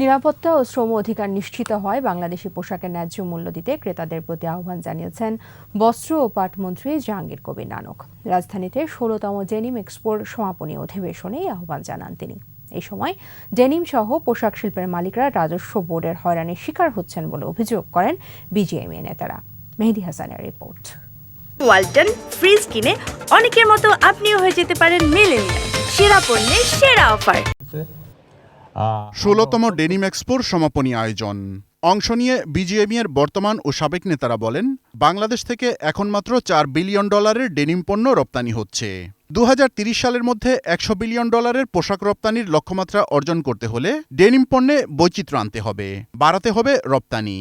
নিরাপত্তা ও শ্রম অধিকার নিশ্চিত হয় বাংলাদেশি পোশাকের ন্যায্য মূল্য দিতে ক্রেতাদের প্রতি আহ্বান জানিয়েছেন বস্ত্র ও পাটমন্ত্রী জাহাঙ্গীর কবির নানক। রাজধানীতে ষোলতম জেনিম এক্সপোর সমাপনী অধিবেশনে আহ্বান জানান তিনি। এই সময় ডেনিম সহ পোশাক শিল্পের মালিকরা রাজস্ব বোর্ডের হয়রানির শিকার হচ্ছেন বলে অভিযোগ করেন বিজিএমএ নেতারা। মেহেদি হাসানের রিপোর্ট। ওয়ালটন ফ্রিজ কিনে অনেকের মতো আপনিও হয়ে যেতে পারেন মেলেনিয়া সেরা পণ্যের সেরা অফার। ষোলতম ডেনিম এক্সপোর সমাপনী আয়োজন। অংশ নিয়ে বিজিএমই এর বর্তমান ও সাবেক নেতারা বলেন, বাংলাদেশ থেকে এখন মাত্র চার বিলিয়ন ডলারের ডেনিম পণ্য রপ্তানি হচ্ছে। দু সালের মধ্যে একশো বিলিয়ন ডলারের পোশাক রপ্তানির লক্ষ্যমাত্রা অর্জন করতে হলে ডেনিম পণ্যে বৈচিত্র্য আনতে হবে, বাড়াতে হবে রপ্তানি।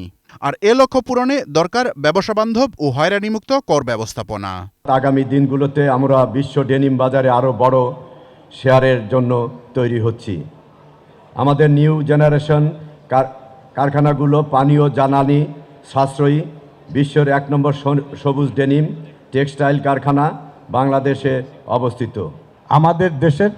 আর এ লক্ষ্য পূরণে দরকার ব্যবসা বান্ধব ও হয়রানিমুক্ত কর ব্যবস্থাপনা। আগামী দিনগুলোতে আমরা বিশ্ব ডেনিম বাজারে আরও বড় শেয়ারের জন্য তৈরি হচ্ছি। আমাদের নিউ জেনারেশন কার- কারখানাগুলো পানীয়, জ্বালানি, সাশ্রয়ী, বিশ্বের এক নম্বর সবুজ ডেনিম, টেক্সটাইল কারখানা বাংলাদেশে অবস্থিত। আমাদের দেশের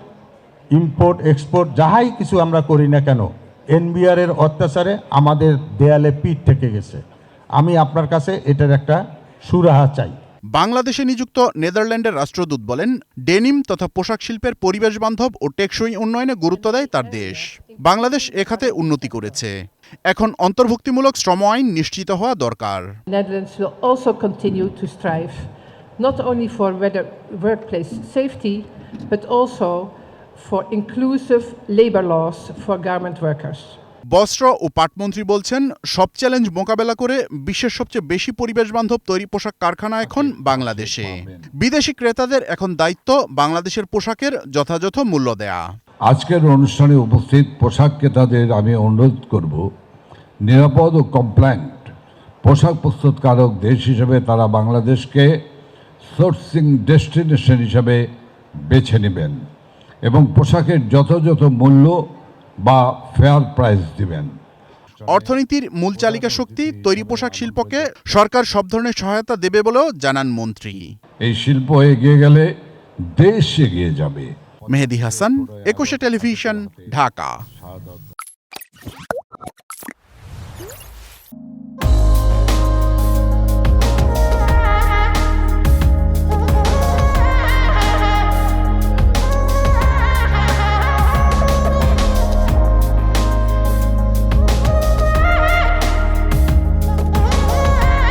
ইম্পোর্ট, এক্সপোর্ট যাহাই কিছু আমরা করি না কেন, এনবিআর এর অত্যাচারে আমাদের দেয়ালে পিঠ থেকে গেছে। আমি আপনার কাছে এটার একটা সুরাহা চাই। বাংলাদেশে নিযুক্ত নেদারল্যান্ডের রাষ্ট্রদূত বলেন ডেনিম তথা পোশাক শিল্পের পরিবেশ বান্ধব ও টেকসই উন্নয়নে গুরুত্ব দেয় তার দেশ। বাংলাদেশ এ খাতে উন্নতি করেছে। এখন অন্তর্ভুক্তিমূলক শ্রম আইন নিশ্চিত হওয়া দরকার। Not only for better workplace safety, but also for inclusive labor laws for garment workers. বস্ত্র ও পাটমন্ত্রী বলছেন সব চ্যালেঞ্জ মোকাবেলা করে বিশ্বের সবচেয়ে বেশি পরিবেশ বান্ধব তৈরি পোশাক কারখানা এখন বাংলাদেশে। বিদেশি ক্রেতাদের এখন দায়িত্ব বাংলাদেশের পোশাকের যথাযথ মূল্য দেয়া। আজকের অনুষ্ঠানে উপস্থিত পোশাক ক্রেতাদের আমি অনুরোধ করব নিরাপদ ও কমপ্ল্যান্ট পোশাক প্রস্তুতকারক দেশ হিসেবে তারা বাংলাদেশকে সোর্সিং ডেস্টিনেশন হিসেবে বেছে নেবেন এবং পোশাকের যথাযথ মূল্য বা ফেয়ার প্রাইস দিবেন। অর্থনীতির মূল চালিকা শক্তি তৈরি পোশাক শিল্পকে সরকার সব ধরনের সহায়তা দেবে বলেও জানান মন্ত্রী। এই শিল্প এগিয়ে গেলে দেশ এগিয়ে যাবে। মেহেদি হাসান একুশে টেলিভিশন ঢাকা।